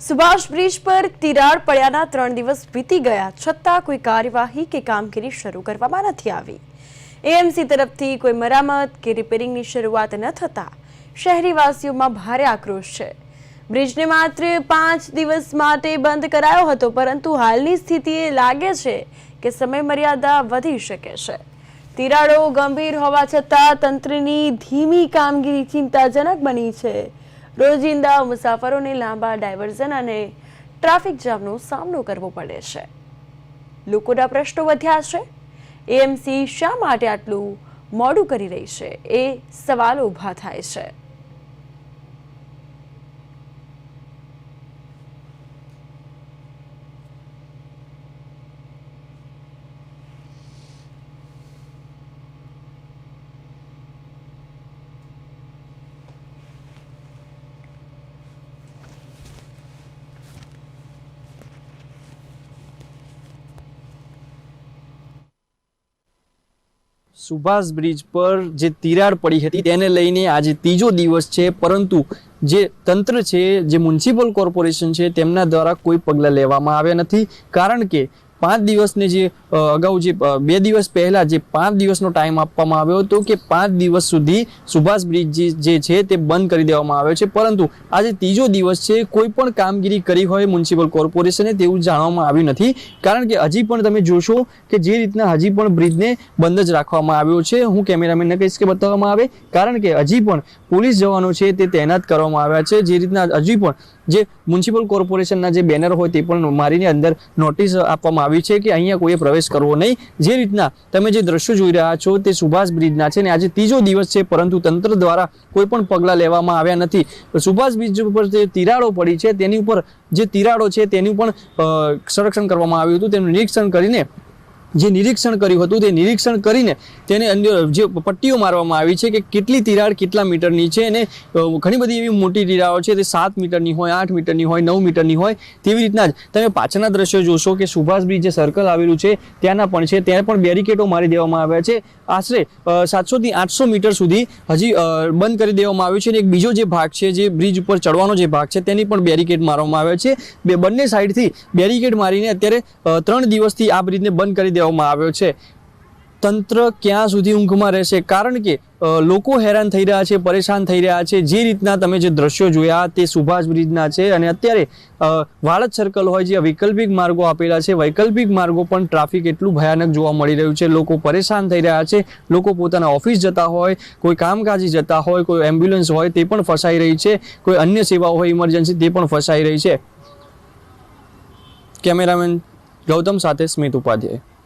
Subhash bridge પર તિરાડ પડ્યાના ત્રણ દિવસ વીતી ગયા, છતાં કોઈ કાર્યવાહી કે કામગીરી શરૂ કરવામાં નથી આવી. એએમસી તરફથી કોઈ મરામત કે રિપેરિંગની શરૂઆત ન થતાં શહેરીવાસીઓમાં ભારે આક્રોશ છે. બ્રિજને માત્ર પાંચ દિવસ માટે બંધ કરાયો હતો, પરંતુ હાલની સ્થિતિએ લાગે છે કે સમય મર્યાદા વધી શકે છે. તિરાડો ગંભીર હોવા છતાં તંત્રની ધીમી કામગીરી ચિંતાજનક બની છે. રોજિંદા મુસાફરોને લાંબા ડાયવર્ઝન અને ટ્રાફિક જામનો સામનો કરવો પડે છે. લોકોના પ્રશ્નો વધ્યા છે. એએમસી શા માટે આટલું મોડું કરી રહી છે? એ સવાલો ઊભા થાય છે. સુભાષ બ્રિજ પર જે તિરાડ પડી હતી તેને લઈને આજે ત્રીજો દિવસ છે. પરંતુ જે તંત્ર છે, જે મ્યુનિસિપલ કોર્પોરેશન છે, તેમના દ્વારા કોઈ પગલાં લેવામાં આવ્યા નથી. કારણ કે પાંચ દિવસને જે અગાઉ જે બે દિવસ પહેલાં જે પાંચ દિવસનો ટાઈમ આપવામાં આવ્યો હતો કે પાંચ દિવસ સુધી સુભાષ બ્રિજ જે- છે તે બંધ કરી દેવામાં આવ્યો છે. પરંતુ આજે ત્રીજો દિવસ છે, કોઈ પણ કામગીરી કરી હોય મ્યુનિસિપલ કોર્પોરેશને તેવું જાણવામાં આવ્યું નથી. કારણ કે હજી પણ તમે જોશો કે જે રીતના હજી પણ બ્રિજને બંધ જ રાખવામાં આવ્યો છે. હું કેમેરામેનને કહીશ કે બતાવવામાં આવે. કારણ કે હજી પણ પોલીસ જવાનો છે તે તૈનાત કરવામાં આવ્યા છે. જે રીતના હજી પણ જે મ્યુનિસિપલ કોર્પોરેશનના જે બેનર હોય તે પણ મારીને અંદર નોટિસ આપવામાં આવી છે કે અહીંયા કોઈએ પ્રવેશ કરવો નહીં. જે રીતના તમે જે દ્રશ્યો જોઈ રહ્યા છો તે સુભાષ બ્રિજના છે ને આજે ત્રીજો દિવસ છે, પરંતુ તંત્ર દ્વારા કોઈ પણ પગલાં લેવામાં આવ્યા નથી. સુભાષ બ્રિજ ઉપર જે તિરાડો પડી છે, તેની ઉપર જે તિરાડો છે તેનું પણ સંરક્ષણ કરવામાં આવ્યું હતું. તેનું નિરીક્ષણ કરીને જે નિરીક્ષણ કર્યું હતું, તે નિરીક્ષણ કરીને તેને અંદર જે પટ્ટીઓ મારવામાં આવી છે કે કેટલી તિરાડ કેટલા મીટરની છે અને ઘણી બધી એવી મોટી તિરાડો છે, તે સાત મીટરની હોય, આઠ મીટરની હોય, નવ મીટરની હોય, તેવી રીતના જ. તમે પાછળના દ્રશ્યો જોશો કે સુભાષ બ્રિજ જે સર્કલ આવેલું છે, ત્યાંના પણ છે, ત્યાં પણ બેરિકેડો મારી દેવામાં આવ્યા છે. આશરે સાતસોથી આઠસો મીટર સુધી હજી બંધ કરી દેવામાં આવ્યું છે અને એક બીજો જે ભાગ છે, જે બ્રિજ ઉપર ચડવાનો જે ભાગ છે, તેની પણ બેરિકેડ મારવામાં આવ્યા છે. બે, બંને સાઈડથી બેરિકેડ મારીને અત્યારે ત્રણ દિવસથી આ બ્રિજને બંધ કરી દેવામાં આવ્યો છે. તંત્ર ક્યાં સુધી ઊંઘમાં રહેશે? કારણ કે લોકો હેરાન થઈ રહ્યા છે, પરેશાન થઈ રહ્યા છે. જે રીતના તમે જે દ્રશ્યો જોયા તે સુભાષ બ્રિજના છે અને અત્યારે વાળજ સર્કલ હોય જે વૈકલ્પિક માર્ગો આપેલા છે. વૈકલ્પિક માર્ગો પણ ટ્રાફિક એટલું ભયાનક જોવા મળી રહ્યું છે. લોકો પરેશાન થઈ રહ્યા છે. લોકો પોતાના ઓફિસ જતા હોય, કોઈ કામકાજી જતા હોય, કોઈ એમ્બ્યુલન્સ હોય તે પણ ફસાઈ રહી છે. કોઈ અન્ય સેવાઓ હોય ઇમરજન્સી તે પણ ફસાઈ રહી છે. કેમેરામેન ગૌતમ સાથે સ્મિત ઉપાધ્યાય.